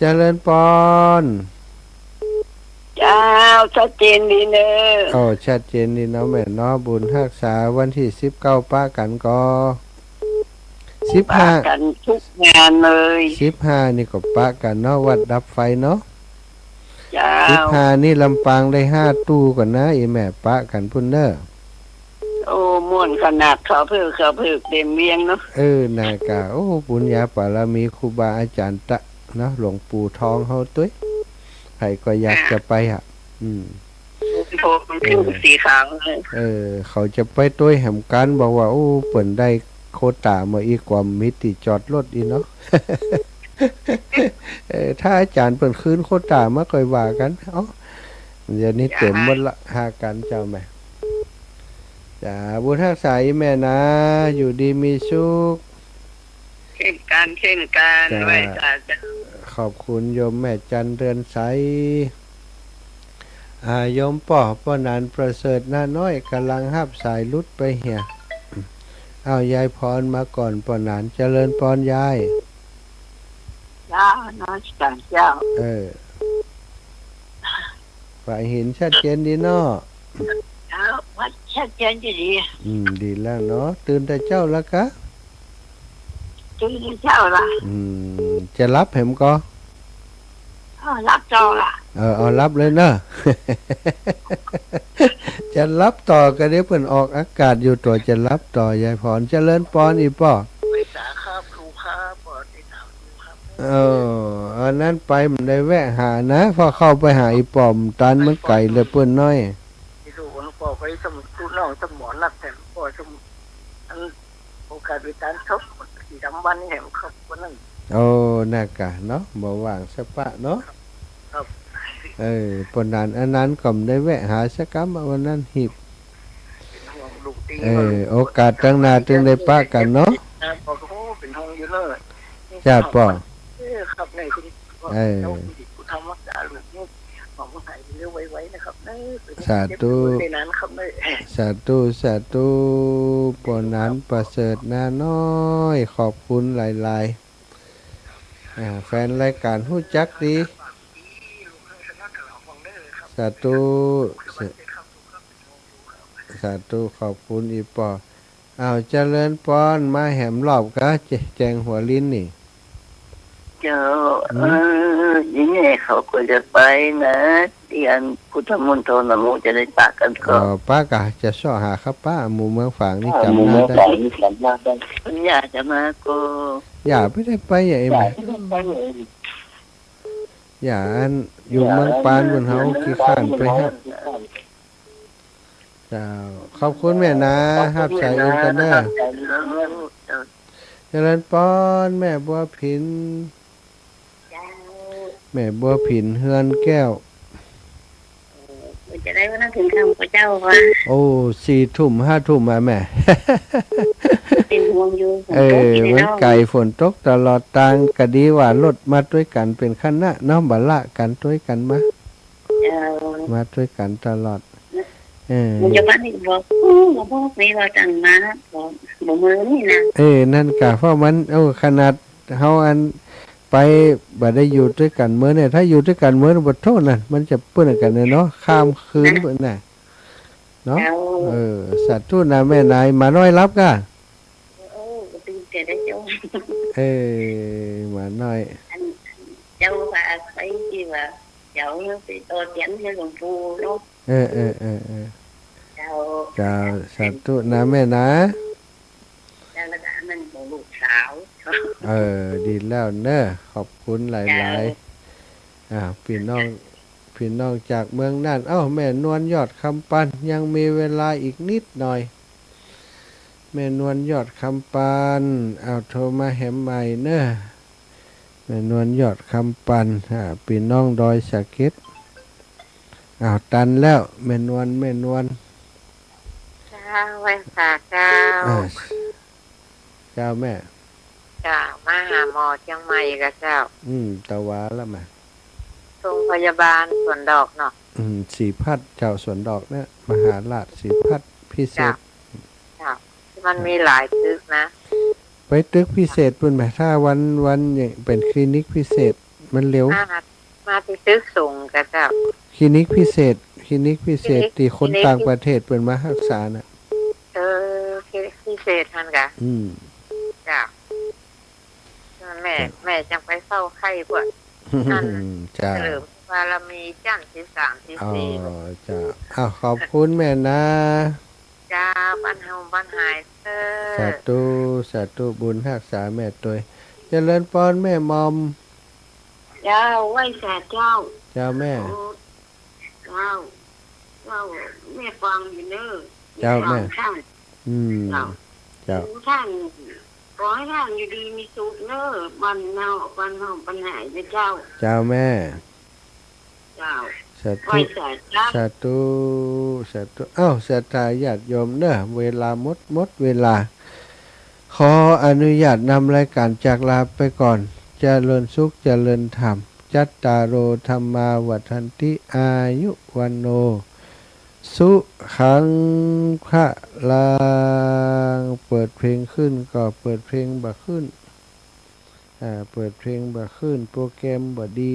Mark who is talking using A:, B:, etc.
A: เจริญปอน
B: เจ้าชัดเจนดีเนอะ
A: โอ้ชัดเจนดีเนาะแม่เนาะบุญรักษาวันที่สิบเก้าป้ากันก็สิบ
B: ปา
A: ห้า
B: กันทุกงานเลย
A: สิบห้านี่ก็ป้ากันเนาะวัดดับไฟเนาะ
B: เจ้า
A: สิบห้านี่ลำปางได้ห้าตู้ก่อนนะอีแม่ป้ากันพุ่นเนอ
B: โอ้ม่วนขนาดเขาเพื่อเขาเพื่อเต็มเวียงเนาะ
A: เออนากาโอ้บุญญาปารมีครูบาอาจารย์ตะเนาะหลวงปู่ทองเฮาตุ้ยใครก็อยากจะไปอะ อืม
B: โพมันขึ้นสีขาวเลย
A: เออ เขาจะไปต้วยแหมกันบอกว่า โอ้เปิ่นได้โควตามาอีกกว่ามิติจอดรถอีเนาะเออถ้าอาจารย์เปิ่นคืนโควตามาค่อยว่ากัน เอ้าเดี๋ยวนี้เต็มหมดละหากันเจ้าแม่จ้าบุญทักษาอีแม่นะ อยู่ดีมีสุข
B: เช่นกันเช่นกัน
A: จ้า
B: ไว้จ้าจ้า
A: ขอบคุณโยมแม่จันเรือนใสอาโยมป่อป้อนานประเสริฐหน้าน้อยกำลังหับสายลุดไปเหียเอายายพรมาก่อนป้อนานเจริญปอนยาย
B: เจ้าน้อยจังเจ้า
A: เออฝ่ายหินชัดเจนดีเนาะ
B: เจ้าวัดชัดเจนจะดี
A: อืม ดีแล้วเนาะตื่นแต่เจ้าแล้วกะ
B: จื้อเจ้าละ
A: อืมจะรับเห็มก็
B: อ้าวรับเจ้าละ
A: เออเอารับเลยเนอะ จะรับต่อก็เดี๋ยวเพิ่นออกอากาศอยู่ตัวจะรับต่อยายพรเจริญปอนอีป่อ
B: ไปสาครับครูครับปอดติดตามครูครับ
A: เอออันนั้นไปมันได้แวะหานะ พอเข้าไปหาอีปอมตันมันไก่เลยเปิ้นน้อย
B: ที่ดูว่าปอไปสมุดกูน้องสมอนักแต่ปอสมุดอันโอกาสวิจารณ์ทบ สีดำวันแห่งครับวันนั้น
A: โอ้น่ากะเนาะบ่ว่างสักปะเนาะ
B: ครับ
A: เออปนนั้นอันนั้นก็ได้แวะหาสักกำวันนั้นหิบ
B: เป็นห่วงลูกตี
A: เออโอกาสตั้งหนาจึงได้ปะกันเนาะ
B: ปอก็โอ้เป็นห้องอยู่เลย
A: จ้าป่อ
B: เออครับในคุณ
A: เออ
B: กูทำวัดสาลูกนี่หมองหาย เรื่องไว้ๆนะครับเออ
A: สาธุ
B: ในนั้นครับเนย
A: สาธุสาธุปนนั้นประเสริฐนาน้อย ขอบคุณหลายๆอ่าแฟนรายการฮู้จักดีสาธุสาสาธุขอบคุณอีปอเอาวเจริญปอนมาแหมรอบกะเจแจงหัวลิ้นนี่
B: เจ้าเออยังไงเขาก็จะไปนะเรียนพุทธมณฑลนะโมจะได้ปากกันก็
A: ก็ป้ากะจะซ่อหาครับป้าหมู่เมืองฝางนี่จำหน้าได้
B: จำหน้าได้ปัญญาจะมาก็
A: อย่าไม่ได้ไปอย่าเอ็มอย่าอันอยู่เมืองปานบนเฮาขี้ข้านไปครับเจ้าขอบคุณแม่นะฮับใส่เอ็นกันเด้อเจริญปอนแม่บัวผิน แม่บัวผินเฮือนแก้ว
B: จะได้ว่านั่งถึงคำพระเจ้าว่า
A: โอ้สี่ทุ่มห้าทุ่มมาแม่
B: เป็นห่วงอยู่
A: เออมันไก่ฝนตกตลอดทางก็ดีว่ารถมาด้วยกันเป็นคณะเน้องบัลละกันด้วยกันมา
B: เจ้า
A: มาด้วยกันตลอดเออ
B: มึงจะมาที่บอกบอกบอกนี่ว่าจังมาบอกบอกมือนี่นะ
A: เออนั่นกะเพราะมันโอ้ขนาดเฮาอัน ไปบ่ได้อยู่ด้วยกันเมื่อเนี่ยถ้าอยู่ด้วยกันเมื่อบ่โทษน่ะมันจะเปื้อนกันเนาะข้ามคืนเพิ่นน่ะเนาะ
B: เจ้า
A: เออสัตว์ทูนะแม่นายมาน้อยรับกะ
B: โอ้ตื่นเต้นได้เจ้า
A: เออมาน้อย
B: เจ้าว่าไปที่ว่าเจ้าไปตัวเตียนให้หลวงปู่ลูก
A: เออเออเออเออ
B: เจ้า
A: เจ้าสัตว์ทูนะแม่นะ
B: เจ้าแล้วก็มั นบอกลูกสาว
A: เออ ดีแล้วเนอะขอบคุณหลายๆอ่าพี่น้องพี่น้องจากเมืองน่านเอ้าแม่นวลยอดคำปันยังมีเวลาอีกนิดหน่อย แม่นวลยอดคำปันเอาโทรมาแหมใหม่เนอะแม่นวลยอดคำปันอ่าพี่น้องดอยสะเก็ดอ้าวตันแล้วแม่นวลแม่นวล
B: เจ้าไว้ฝาก เจ้า
A: อ่าเจ้าแม่
B: เจ้ามาหาหมอเชียงใหม่กับเจ้า
A: อืมตะวาแล้วมา
B: โรงพยาบาลสวนดอกเนาะ
A: อืมสีพัดเจ้าสวนดอกเนี่ยมหาราชสีพัดพิเศษ
B: ที่มันมีหลายตึกนะ
A: ไปตึกพิเศษปุ่นแหมถ้าวันวันอย่างเป็นคลินิกพิเศษมันเร็ว
C: มามาที่ตึกส่งก็เจ้า
A: คลินิกพิเศษคลินิกพิเศษ
C: คลินิก
A: ที่คน
C: คลินิก
A: ต่างประเทศเปิดมารักษาน่ะ
C: เออพิเศษทันกะ
A: อืม
C: จ้าแม่ แม่จังไปเฝ้าไข้พวกนั่น
A: จ้า
C: เฉลิมบารมีจันทร์ที่สามที่
A: อ๋อ
C: สี่
A: จ้าอ้าวขอบคุณแม่นะ
C: จ้าบ้านเฮาบ้านหายเอ
A: สา
C: อ
A: ธุสาธุบุญรักษาแม่ตัวเจริญพรแม่มอม
B: เจ้าไหว้แสดเจ้า
A: เจ้าแม่
B: โอ้เจ้าเจ้าแม่ฟังอยู่เนอะ
A: เจ้าแม่
B: ฟังท่าน
A: อืม
B: เจ้า
A: เจ้า
B: ดูท่าน ขอให้ท่านอยู่ดีมีสุขเนอะบันเนาบันเฮาปัญหาเจ้า
A: เจ้าแม่
B: เจ้า
A: สา
B: ไหว้
A: ธุ
B: แสดเจ้า
A: สาธุสาธุเอ้าศรัทธาญาติโยมเนอะเวลาหมดหมดเวลา ขออนุญาตนำรายการจากลาไปก่อนเจริญสุขเจริญธรรม จัตตารโอธรรมาวัฏันติอายุวันโน สุขังพระลางเปิดเพลงขึ้นก็เปิดเพลงบ่ขึ้น อ่า เปิดเพลงบ่ขึ้น โปรแกรมบ่ดี